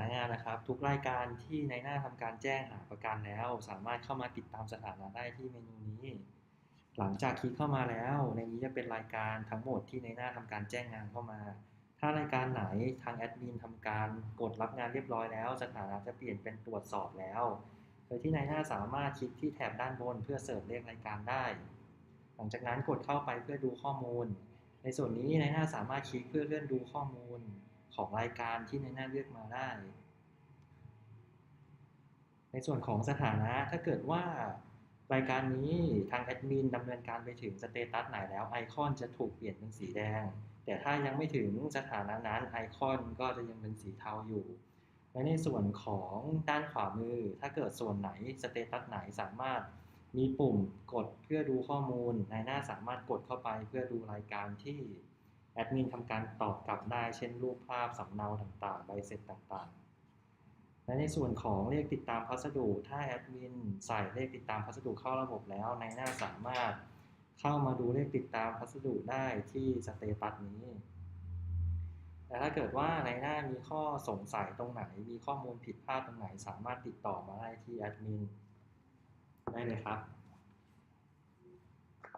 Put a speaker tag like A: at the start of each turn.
A: นะนะครับ ทุกรายการที่ในหน้าทำการแจ้งหาประกันแล้ว สามารถเข้ามาติดตามสถานะได้ที่เมนูนี้ หลังจากคลิกเข้ามาแล้ว ในนี้จะเป็นรายการทั้งหมดที่ในหน้าทำการแจ้งงานเข้ามา ถ้ารายการไหนทางแอดมินทำการกดรับงานเรียบร้อยแล้ว สถานะจะเปลี่ยนเป็นตรวจสอบแล้ว โดยที่ในหน้าสามารถคลิกที่แถบด้านบนเพื่อเสิร์ชเลขรายการได้ หลังจากนั้นกดเข้าไปเพื่อดูข้อมูล ในส่วนนี้ในหน้าสามารถคลิกเพื่อเลื่อนดูข้อมูล ของรายการที่ในหน้าเลือกมาได้ ในส่วนของสถานะถ้าเกิดว่ารายการนี้ทางแอดมินดำเนินการไปถึงสเตตัสไหนแล้วไอคอนจะถูกเปลี่ยนเป็นสีแดง แต่ถ้ายังไม่ถึงสถานะนั้นไอคอนก็จะยังเป็นสีเทาอยู่ และในส่วนของด้านขวามือ ถ้าเกิดส่วนไหนสเตตัสไหนสามารถมีปุ่มกดเพื่อดูข้อมูล ในหน้าสามารถกดเข้าไปเพื่อดูรายการที่ แอดมินทำการตอบกลับได้เช่นรูปภาพสำเนาต่างๆ ใบเสร็จต่างๆ และในส่วนของเลขติดตามพัสดุ ถ้าแอดมินใส่เลขติดตามพัสดุเข้าระบบแล้ว ในหน้าสามารถเข้ามาดูเลขติดตามพัสดุได้ที่สเตตัสนี้แต่ถ้าเกิดว่าในหน้ามีข้อสงสัยตรงไหน มีข้อมูลผิดพลาดตรงไหน สามารถติดต่อมาได้ที่แอดมินได้เลยครับ